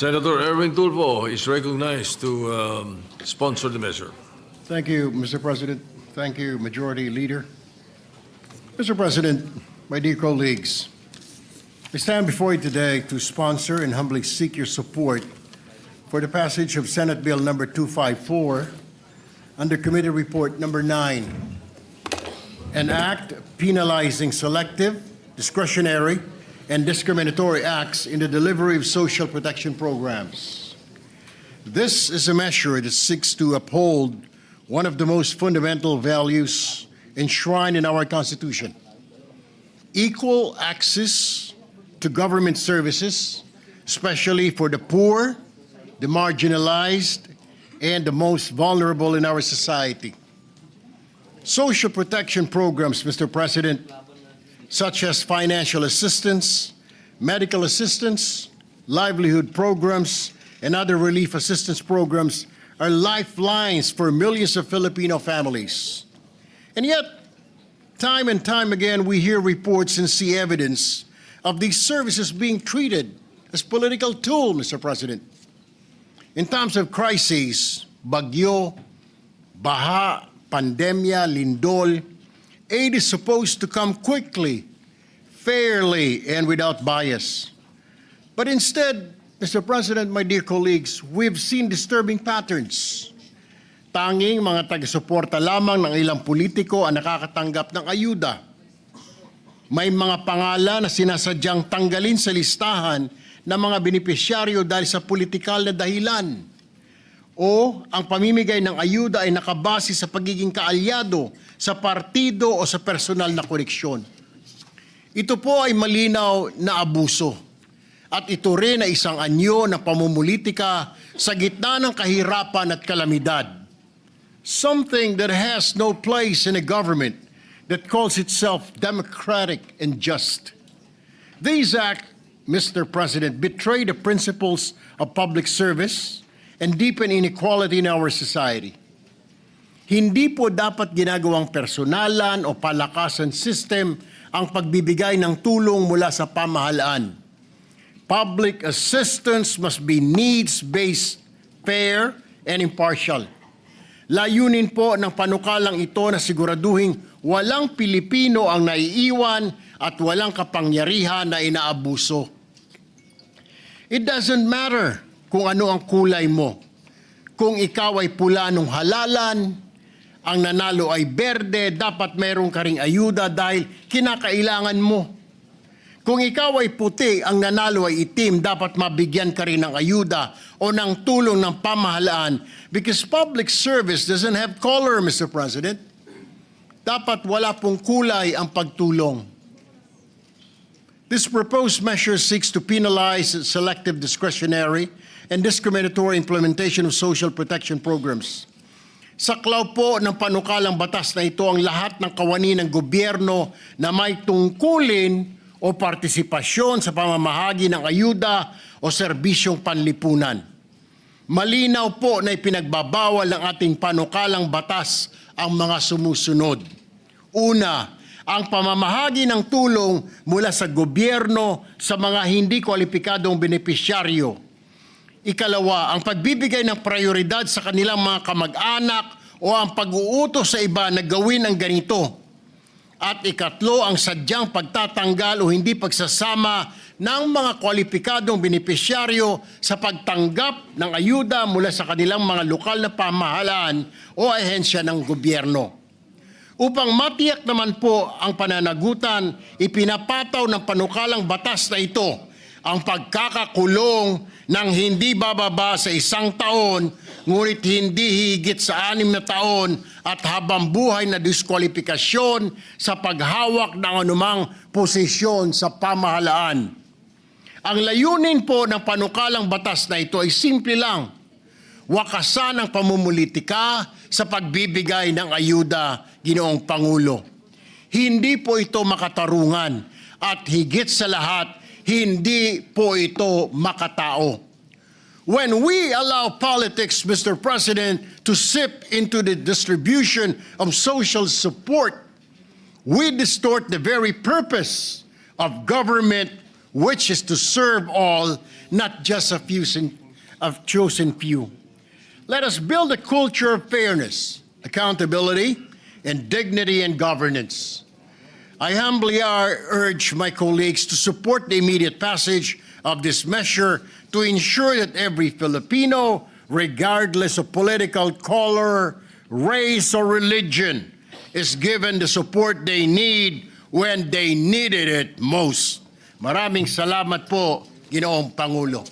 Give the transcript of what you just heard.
Senator Erwin Tulfo is recognized to um, sponsor the measure. Thank you, Mr. President. Thank you, Majority Leader. Mr. President, my dear colleagues, I stand before you today to sponsor and humbly seek your support for the passage of Senate Bill Number 254 under Committee Report Number 9, an act penalizing selective, discretionary, and discriminatory acts in the delivery of social protection programs. This is a measure that seeks to uphold one of the most fundamental values enshrined in our Constitution equal access to government services, especially for the poor, the marginalized, and the most vulnerable in our society. Social protection programs, Mr. President, such as financial assistance, medical assistance, livelihood programs, and other relief assistance programs are lifelines for millions of Filipino families. And yet, time and time again, we hear reports and see evidence of these services being treated as political tool, Mr. President. In times of crises, bagyo, baha, pandemya, lindol, aid is supposed to come quickly, fairly, and without bias. But instead, Mr. President, my dear colleagues, we've seen disturbing patterns. Tanging mga taga-suporta lamang ng ilang politiko ang nakakatanggap ng ayuda. May mga pangalan na sinasadyang tanggalin sa listahan ng mga benepisyaryo dahil sa politikal na dahilan. O ang pamimigay ng ayuda ay nakabase sa pagiging kaalyado sa partido o sa personal na koneksyon. Ito po ay malinaw na abuso. At ito rin ay isang anyo ng pamumulitika sa gitna ng kahirapan at kalamidad. Something that has no place in a government that calls itself democratic and just. These acts, Mr. President, betray the principles of public service and deepen inequality in our society. Hindi po dapat ginagawang personalan o palakasan system ang pagbibigay ng tulong mula sa pamahalaan. Public assistance must be needs-based, fair, and impartial. Layunin po ng panukalang ito na siguraduhin walang Pilipino ang naiiwan at walang kapangyarihan na inaabuso. It doesn't matter kung ano ang kulay mo. Kung ikaw ay pula nung halalan, ang nanalo ay berde, dapat meron ka ring ayuda dahil kinakailangan mo. Kung ikaw ay puti, ang nanalo ay itim, dapat mabigyan ka rin ng ayuda o ng tulong ng pamahalaan because public service doesn't have color, Mr. President. Dapat wala pong kulay ang pagtulong. This proposed measure seeks to penalize selective discretionary and discriminatory implementation of social protection programs. Saklaw po ng panukalang batas na ito ang lahat ng kawani ng gobyerno na may tungkulin o partisipasyon sa pamamahagi ng ayuda o serbisyong panlipunan. Malinaw po na ipinagbabawal ng ating panukalang batas ang mga sumusunod. Una, ang pamamahagi ng tulong mula sa gobyerno sa mga hindi kwalipikadong benepisyaryo. Ikalawa, ang pagbibigay ng prioridad sa kanilang mga kamag-anak o ang pag-uutos sa iba na gawin ang ganito. At ikatlo, ang sadyang pagtatanggal o hindi pagsasama ng mga kwalipikadong benepisyaryo sa pagtanggap ng ayuda mula sa kanilang mga lokal na pamahalaan o ahensya ng gobyerno. Upang matiyak naman po ang pananagutan, ipinapataw ng panukalang batas na ito ang pagkakakulong ng hindi bababa sa isang taon, ngunit hindi higit sa anim na taon at habang buhay na diskwalifikasyon sa paghawak ng anumang posisyon sa pamahalaan. Ang layunin po ng panukalang batas na ito ay simple lang, wakasan ang pamumulitika sa pagbibigay ng ayuda, Ginoong Pangulo. Hindi po ito makatarungan at higit sa lahat, hindi po ito makatao. When we allow politics, Mr. President, to sip into the distribution of social support, we distort the very purpose of government which is to serve all, not just a few of chosen few. Let us build a culture of fairness, accountability, and dignity in governance. I humbly urge my colleagues to support the immediate passage of this measure to ensure that every Filipino, regardless of political color, race, or religion, is given the support they need when they needed it most. Maraming salamat po, Ginoong Pangulo.